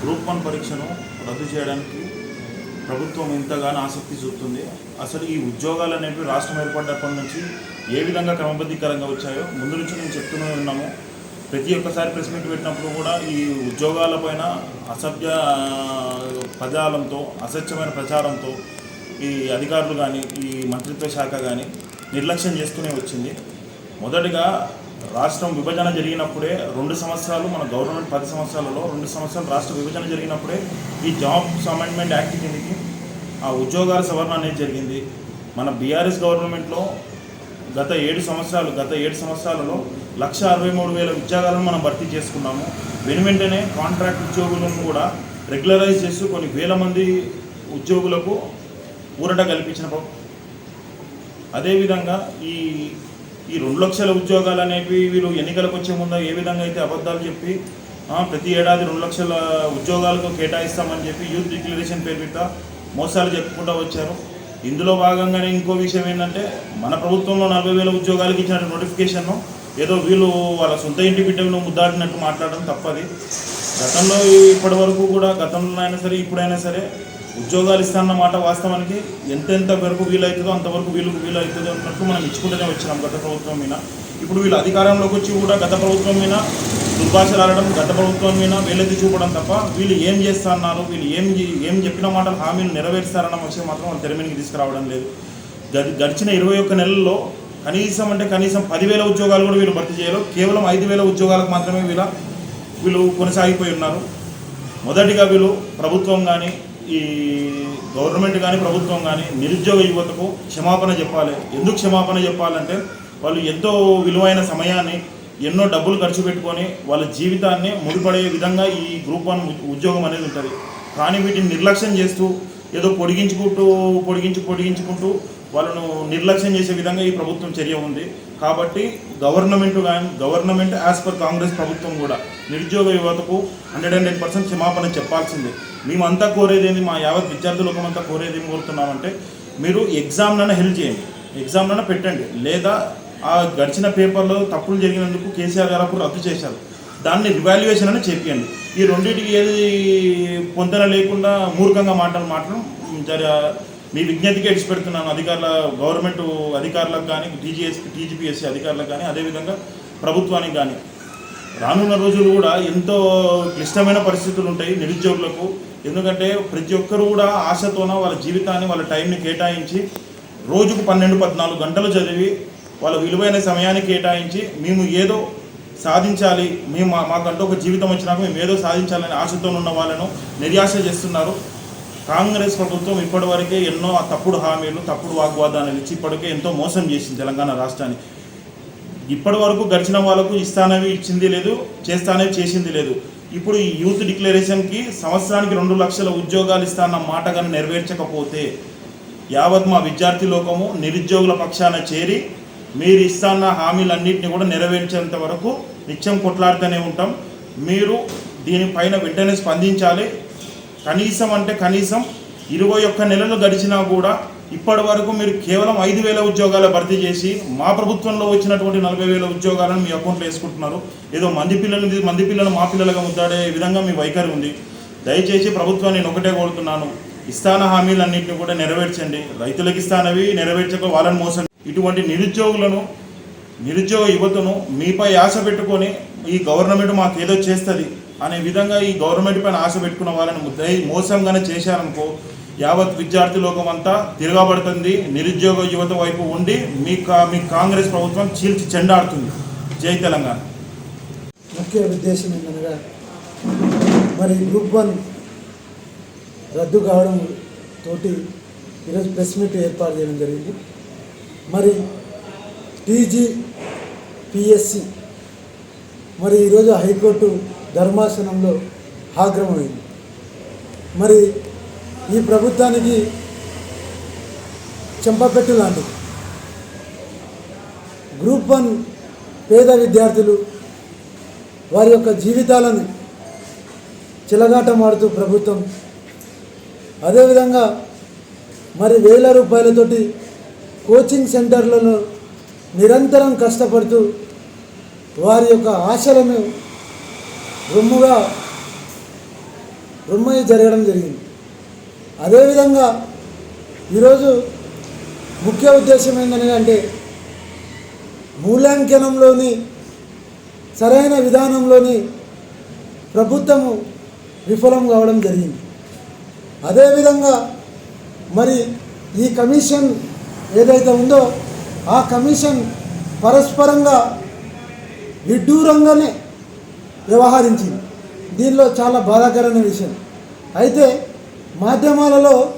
Group one పరీక్షను రద్దు చేయడానికి ప్రభుత్వం ఎంతగానో ఆసక్తి చూపుతుంది. అసలు ఈ ఉద్యోగాలు అనేవి రాష్ట్రం ఏర్పడ్డప్పటి నుంచి ఏ విధంగా క్రమబద్ధీకరంగా వచ్చాయో ముందు నుంచి నేను చెప్తూనే ఉన్నాము. ప్రతి ఒక్కసారి ప్రెస్ మీట్ పెట్టినప్పుడు కూడా ఈ ఉద్యోగాల పైన అసభ్య పదాలంతో అసత్యమైన ప్రచారంతో ఈ అధికారులు కానీ ఈ మంత్రిత్వ శాఖ కానీ నిర్లక్ష్యం చేస్తూనే వచ్చింది. మొదటిగా రాష్ట్రం విభజన జరిగినప్పుడే రెండు సంవత్సరాలు మన గవర్నమెంట్ పది సంవత్సరాలలో రెండు సంవత్సరాలు రాష్ట్ర విభజన జరిగినప్పుడే ఈ జాబ్స్ అమెండ్మెంట్ యాక్ట్ కిందకి ఆ ఉద్యోగాల సవరణ అనేది జరిగింది. మన బీఆర్ఎస్ గవర్నమెంట్లో గత ఏడు సంవత్సరాలు గత ఏడు సంవత్సరాలలో లక్ష అరవై మూడు వేల ఉద్యోగాలను మనం భర్తీ చేసుకున్నాము. వెను వెంటనే కాంట్రాక్ట్ ఉద్యోగులను కూడా రెగ్యులరైజ్ చేస్తూ కొన్ని వేల మంది ఉద్యోగులకు ఊరట కల్పించిన అదేవిధంగా ఈ ఈ రెండు లక్షల ఉద్యోగాలు అనేవి వీళ్ళు ఎన్నికలకు వచ్చే ముందు ఏ విధంగా అయితే అబద్ధాలు చెప్పి ప్రతి ఏడాది రెండు లక్షల ఉద్యోగాలకు కేటాయిస్తామని చెప్పి యూత్ డిక్లరేషన్ పేరు మీద మోసాలు చెప్పుకుంటూ వచ్చారు. ఇందులో భాగంగానే ఇంకో విషయం ఏంటంటే మన ప్రభుత్వంలో నలభై వేల ఉద్యోగాలకు ఇచ్చిన నోటిఫికేషన్ను ఏదో వీళ్ళు వాళ్ళ సొంత ఇంటి బిడ్డలను ముద్దాడినట్టు మాట్లాడడం తప్పది. గతంలో ఇప్పటి వరకు కూడా గతంలో అయినా సరే ఇప్పుడైనా సరే ఉద్యోగాలు ఇస్తానన్నమాట వాస్తవానికి ఎంతెంత వరకు వీలవుతుందో అంతవరకు వీళ్ళకు వీలవుతుందో అన్నట్టు మనం ఇచ్చుకుంటూనే వచ్చినాం గత ప్రభుత్వం మీద. ఇప్పుడు వీళ్ళు అధికారంలోకి వచ్చి కూడా గత ప్రభుత్వం మీద దుర్భాషలు ఆడడం గత ప్రభుత్వం మీద వీళ్ళెత్తి చూపడం తప్ప వీళ్ళు ఏం చేస్తున్నారు వీళ్ళు ఏం ఏం చెప్పిన మాటలు హామీలు నెరవేరుస్తారన్న విషయం మాత్రం వాళ్ళు తెరమీనికి తీసుకురావడం లేదు. గడిచిన ఇరవై ఒక్క నెలల్లో కనీసం అంటే కనీసం పదివేల ఉద్యోగాలు కూడా వీళ్ళు భర్తీ చేయరు కేవలం ఐదు వేల ఉద్యోగాలకు మాత్రమే వీళ్ళ వీళ్ళు కొనసాగిపోయి ఉన్నారు. మొదటిగా వీళ్ళు ప్రభుత్వం కానీ ఈ గవర్నమెంట్ కానీ ప్రభుత్వం కానీ నిరుద్యోగ యువతకు క్షమాపణ చెప్పాలి. ఎందుకు క్షమాపణ చెప్పాలంటే వాళ్ళు ఎంతో విలువైన సమయాన్ని ఎన్నో డబ్బులు ఖర్చు పెట్టుకొని వాళ్ళ జీవితాన్ని ముడిపడే విధంగా ఈ గ్రూప్ వన్ ఉద్యోగం అనేది ఉంటుంది. కానీ వీటిని నిర్లక్ష్యం చేస్తూ ఏదో పొడిగించుకుంటూ పొడిగించు పొడిగించుకుంటూ వాళ్ళను నిర్లక్ష్యం చేసే విధంగా ఈ ప్రభుత్వం చర్య ఉంది. కాబట్టి గవర్నమెంట్ కానీ గవర్నమెంట్ యాజ్ పర్ కాంగ్రెస్ ప్రభుత్వం కూడా నిరుద్యోగ యువతకు హండ్రెడ్ హండ్రెడ్ పర్సెంట్ క్షమాపణ చెప్పాల్సిందే. మేమంతా కోరేది ఏంది? మా యావత్ విద్యార్థులకమంతా కోరేది ఏం కోరుతున్నామంటే మీరు ఎగ్జామ్నైనా హెల్ప్ చేయండి. ఎగ్జామ్లను పెట్టండి. లేదా ఆ గడిచిన పేపర్లో తప్పులు జరిగినందుకు కేసీఆర్ గారు అప్పుడు రద్దు చేశారు. దాన్ని రివాల్యుయేషన్ అని చెప్పండి ఈ రెండింటికి ఏది పొందన లేకుండా మూర్ఖంగా మాటలు మాట్లాడడం జర మీ విజ్ఞతకి ఎడిచి పెడుతున్నాను అధికారుల గవర్నమెంట్ అధికారులకు కానీ టీజీఎస్ టీజీపీఎస్సీ అధికారులకు కానీ అదేవిధంగా ప్రభుత్వానికి కానీ రానున్న రోజులు కూడా ఎంతో క్లిష్టమైన పరిస్థితులు ఉంటాయి నిరుద్యోగులకు. ఎందుకంటే ప్రతి ఒక్కరు కూడా ఆశతోన వాళ్ళ జీవితాన్ని వాళ్ళ టైంని కేటాయించి రోజుకు పన్నెండు పద్నాలుగు గంటలు చదివి వాళ్ళ విలువైన సమయాన్ని కేటాయించి మేము ఏదో సాధించాలి. మేము మా- మాకంటూ ఒక జీవితం వచ్చినాక మేము ఏదో సాధించాలని ఆశతో ఉన్న వాళ్ళను నిరాశ చేస్తున్నారు. కాంగ్రెస్ ప్రభుత్వం ఇప్పటివరకే ఎన్నో తప్పుడు హామీలు తప్పుడు వాగ్వాదాలు ఇచ్చి ఇప్పటికే ఎంతో మోసం చేసింది తెలంగాణ రాష్ట్రాన్ని. ఇప్పటి వరకు గడిచిన వాళ్ళకు ఇస్తానవి ఇచ్చింది లేదు చేస్తానవి చేసింది లేదు. ఇప్పుడు ఈ యూత్ డిక్లరేషన్కి సంవత్సరానికి రెండు లక్షల ఉద్యోగాలు ఇస్తాన్న మాట కానీ నెరవేర్చకపోతే యావత్ మా విద్యార్థి లోకము నిరుద్యోగుల పక్షాన చేరి మీరు ఇస్తాన్న హామీలన్నింటినీ కూడా నెరవేర్చేంత వరకు నిత్యం కొట్లాడుతూనే ఉంటాం. మీరు దీనిపైన వెంటనే స్పందించాలి. కనీసం అంటే కనీసం ఇరవై ఒక్క నెలలు గడిచినా కూడా ఇప్పటి వరకు మీరు కేవలం ఐదు వేల ఉద్యోగాలు భర్తీ చేసి మా ప్రభుత్వంలో వచ్చినటువంటి నలభై వేల ఉద్యోగాలను మీ అకౌంట్లో వేసుకుంటున్నారు. ఏదో మంది పిల్లలు మంది పిల్లలు మా పిల్లలుగా ముద్దాడే విధంగా మీ వైఖరి ఉంది. దయచేసి ప్రభుత్వాన్ని నేను ఒకటే కోరుతున్నాను. ఇస్తాన హామీలన్నింటినీ కూడా నెరవేర్చండి. రైతులకు ఇస్తానవి నెరవేర్చక వాళ్ళని మోసం ఇటువంటి నిరుద్యోగులను నిరుద్యోగ యువతను మీపై ఆశ పెట్టుకొని ఈ గవర్నమెంట్ మాకు ఏదో చేస్తుంది. అనే విధంగా ఈ గవర్నమెంట్ పైన ఆశ పెట్టుకున్న వాళ్ళని ముద్ద- మోసంగానే చేశారనుకో యావత్ విద్యార్థి లోకం అంతా తిరగబడుతుంది నిరుద్యోగ యువత వైపు ఉండి మీ కా మీ కాంగ్రెస్ ప్రభుత్వం చీల్చి చెండాడుతుంది. జై తెలంగాణ. ముఖ్య ఉద్దేశం ఏంటనగా మరి గ్రూప్ వన్ రద్దు కావడం తోటి ఈరోజు ప్రెస్ మీట్ ఏర్పాటు చేయడం జరిగింది. మరి టీజీ పిఎస్సి మరి ఈరోజు హైకోర్టు ధర్మాసనంలో ఆగ్రహమైంది. మరి ఈ ప్రభుత్వానికి చెంపపెట్టు లాంటిది. గ్రూప్ వన్ పేద విద్యార్థులు వారి యొక్క జీవితాలను చిలగాటమాడుతూ ప్రభుత్వం. అదేవిధంగా మరి వేల రూపాయలతోటి కోచింగ్ సెంటర్లలో నిరంతరం కష్టపడుతూ వారి యొక్క ఆశలను రొమ్ముగా రొమ్మయి జరగడం జరిగింది. అదేవిధంగా ఈరోజు ముఖ్య ఉద్దేశం ఏంటంటే మూల్యాంకనంలోని సరైన విధానంలోని ప్రభుత్వము విఫలం కావడం జరిగింది. అదేవిధంగా మరి ఈ కమిషన్ ఏదైతే ఉందో ఆ కమిషన్ పరస్పరంగా విడ్డూరంగానే వ్యవహరించింది దీనిలో చాలా బాధాకరమైన విషయం. అయితే మాధ్యమాలలో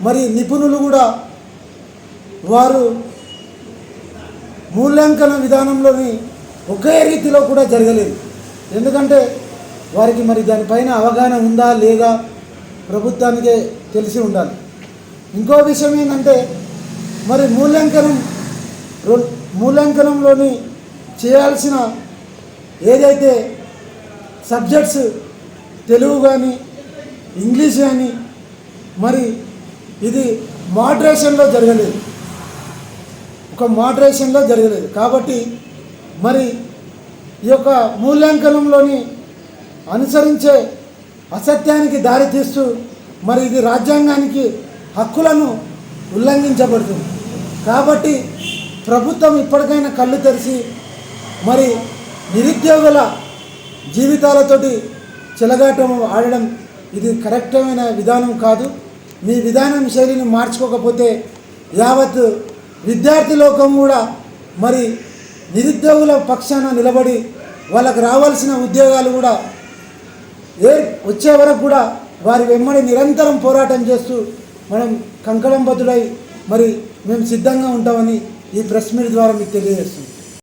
మరి నిపుణులు కూడా వారు మూల్యాంకన విధానంలోని ఒకే రీతిలో కూడా జరగలేదు. ఎందుకంటే వారికి మరి దానిపైన అవగాహన ఉందా లేదా ప్రభుత్వానికే తెలిసి ఉండాలి. ఇంకో విషయం ఏంటంటే మరి మూల్యాంకనం రో- మూల్యాంకనంలోని చేయాల్సిన ఏదైతే సబ్జెక్ట్స్ తెలుగు కానీ ఇంగ్లీష్ కానీ మరి ఇది మోడరేషన్లో జరగలేదు. ఒక మోడరేషన్లో జరగలేదు. కాబట్టి మరి ఈ యొక్క మూల్యాంకనంలోని అనుసరించే అసత్యానికి దారితీస్తూ మరి ఇది రాజ్యాంగానికి హక్కులను ఉల్లంఘించబడుతుంది. కాబట్టి ప్రభుత్వం ఇప్పటికైనా కళ్ళు తెరిచి మరి నిరుద్యోగుల జీవితాలతోటి చెలగాటం ఆడడం ఇది కరెక్టమైన విధానం కాదు. మీ విధానం శైలిని మార్చుకోకపోతే యావత్ విద్యార్థి లోకం కూడా మరి నిరుద్యోగుల పక్షాన నిలబడి వాళ్ళకు రావాల్సిన ఉద్యోగాలు కూడా ఏ వచ్చే వరకు కూడా వారి వెంబడి నిరంతరం పోరాటం చేస్తూ మనం కంకణం బతుడై మరి మేము సిద్ధంగా ఉంటామని ఈ ప్రెస్ మీట్ ద్వారా మీకు తెలియజేస్తుంది